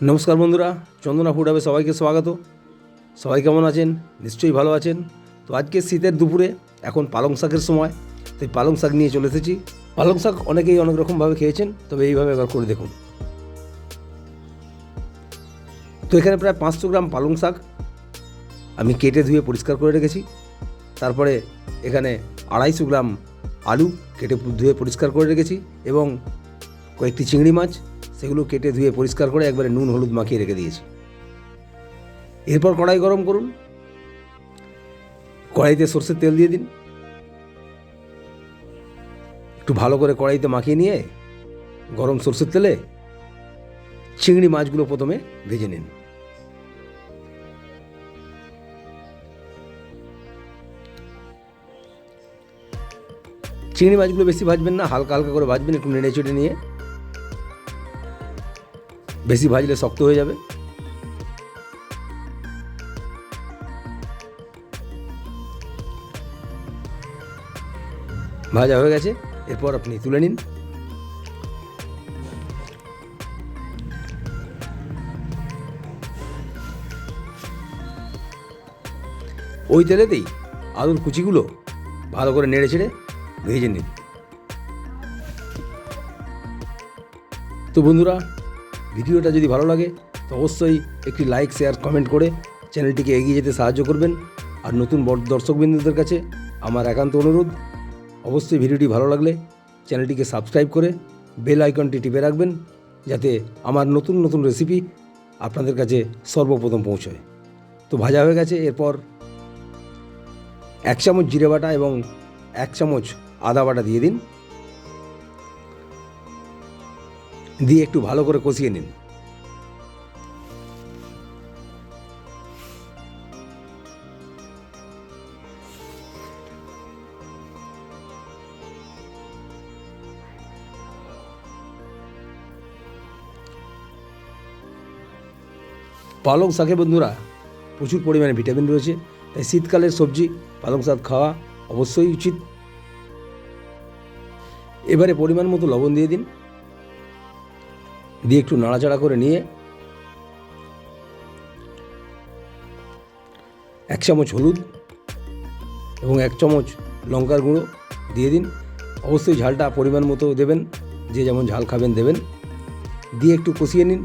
নমস্কার বন্ধুরা, চন্দনা ফুড হবে সবাইকে স্বাগত। সবাই কেমন আছেন? নিশ্চয়ই ভালো আছেন। তো আজকে শীতের দুপুরে, এখন পালং শাকের সময়, তাই পালং শাক নিয়ে চলে এসেছি। পালং শাক অনেকেই অনেক রকমভাবে খেয়েছেন, তবে এইভাবে একবার করে দেখুন। তো এখানে প্রায় পাঁচশো গ্রাম পালং শাক আমি কেটে ধুয়ে পরিষ্কার করে রেখেছি। তারপরে এখানে আড়াইশো গ্রাম আলু কেটে ধুয়ে পরিষ্কার করে রেখেছি এবং কয়েকটি চিংড়ি মাছ সেগুলো কেটে ধুয়ে পরিষ্কার করে একবারে নুন, হলুদ মাখিয়ে রেখে দিয়েছি। এরপর কড়াই গরম করুন। কড়াইতে সর্ষের তেল দিয়ে দিন। একটু ভালো করে কড়াইতে মাখিয়ে নিয়ে গরম সর্ষের তেলে চিংড়ি মাছগুলো প্রথমে ভেজে নিন। চিংড়ি মাছগুলো বেশি ভাজবেন না, হালকা হালকা করে ভাজবেন, একটু নেড়ে চেড়ে নিয়ে বেশি ভাজলে শক্ত হয়ে যাবে। ভাজা হয়ে গেছে, এরপর আপনি তুলে নিন। ওই তেলেতেই আলুর কুচিগুলো ভালো করে নেড়ে ছেড়ে ভেজে নিন। তো বন্ধুরা ভিডিওটা যদি ভালো লাগে, তো অবশ্যই একটি লাইক শেয়ার কমেন্ট করে চ্যানেলটিকে এগিয়ে যেতে সাহায্য করবেন। আর নতুন দর্শকবৃন্দদের কাছে আমার একান্ত অনুরোধ, অবশ্যই ভিডিওটি ভালো লাগলে চ্যানেলটিকে সাবস্ক্রাইব করে বেল আইকনটি টিপে রাখবেন, যাতে আমার নতুন নতুন রেসিপি আপনাদের কাছে সর্বপ্রথম পৌঁছয়। তো ভাজা হয়ে গেছে, এরপর এক চামচ জিরে বাটা এবং এক চামচ আদা বাটা দিয়ে দিন। দিয়ে একটু ভালো করে কষিয়ে নিন। পালং শাকে বন্ধুরা প্রচুর পরিমাণে ভিটামিন রয়েছে, তাই শীতকালের সবজি, পালং শাক খাওয়া অবশ্যই উচিত। এবারে পরিমাণ মতো লবণ দিয়ে দিন। দিয়ে একটু নাড়াচাড়া করে নিয়ে এক চামচ হলুদ এবং এক চামচ লঙ্কার গুঁড়ো দিয়ে দিন। অবশ্যই ঝালটা পরিমাণ মতো দেবেন, যে যেমন ঝাল খাবেন দেবেন। দিয়ে একটু কষিয়ে নিন।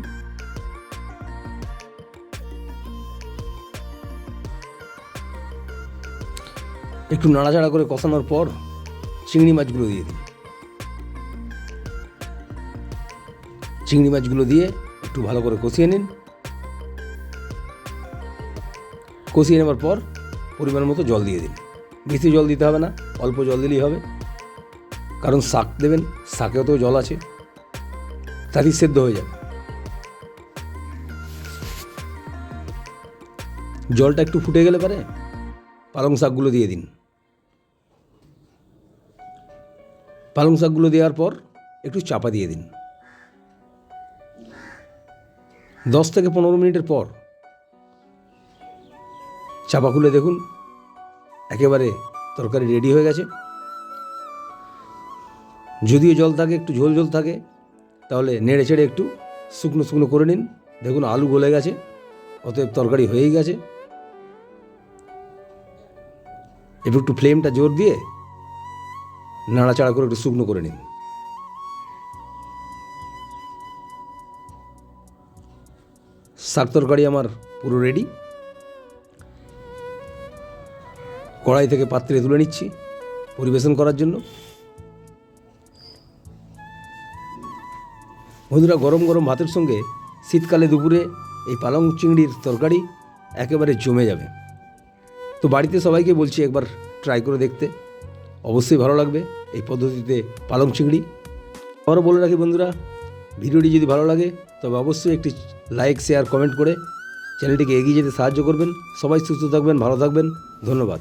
একটু নাড়াচাড়া করে কষানোর পর চিংড়ি মাছগুলো দিয়ে দিন। চিংড়ি মাছগুলো দিয়ে একটু ভালো করে কষিয়ে নিন। কষিয়ে নেওয়ার পর পরিমাণ মতো জল দিয়ে দিন। বেশি জল দিতে হবে না, অল্প জল দিলেই হবে। কারণ শাক দেবেন, শাকেও তো জল আছে। তাতেই সেদ্ধ হয়ে যাবে। জলটা একটু ফুটে গেলে পারে পালং শাকগুলো দিয়ে দিন। পালং শাকগুলো দেওয়ার পর একটু চাপা দিয়ে দিন। দশ থেকে পনেরো মিনিটের পর। চাপা খুলে দেখুন, একেবারে তরকারি রেডি হয়ে গেছে। যদিও জল থাকে, একটু ঝোল ঝোল থাকে, তাহলে নেড়ে চেড়ে একটু শুকনো শুকনো করে নিন। দেখুন, আলু গলে গেছে, অতএব তরকারি হয়েই গেছে। এবার একটু ফ্লেমটা জোর দিয়ে নাড়াচাড়া করে একটু শুকনো করে নিন। শাক তরকারি আমার পুরো রেডি কড়াই থেকে পাত্রে তুলে নিচ্ছি পরিবেশন করার জন্য। বন্ধুরা, গরম গরম ভাতের সঙ্গে শীতকালে দুপুরে এই পালং চিংড়ির তরকারি একেবারে জমে যাবে। তো বাড়িতে সবাইকে বলছি একবার ট্রাই করে দেখতে। অবশ্যই ভালো লাগবে এই পদ্ধতিতে পালং চিংড়ি। আবারও বলে রাখি বন্ধুরা ভিডিওটি যদি ভালো লাগে, তবে অবশ্যই একটি লাইক, শেয়ার, কমেন্ট করে চ্যানেলটিকে এগিয়ে যেতে সাহায্য করবেন। সবাই সুস্থ থাকবেন, ভালো থাকবেন। ধন্যবাদ।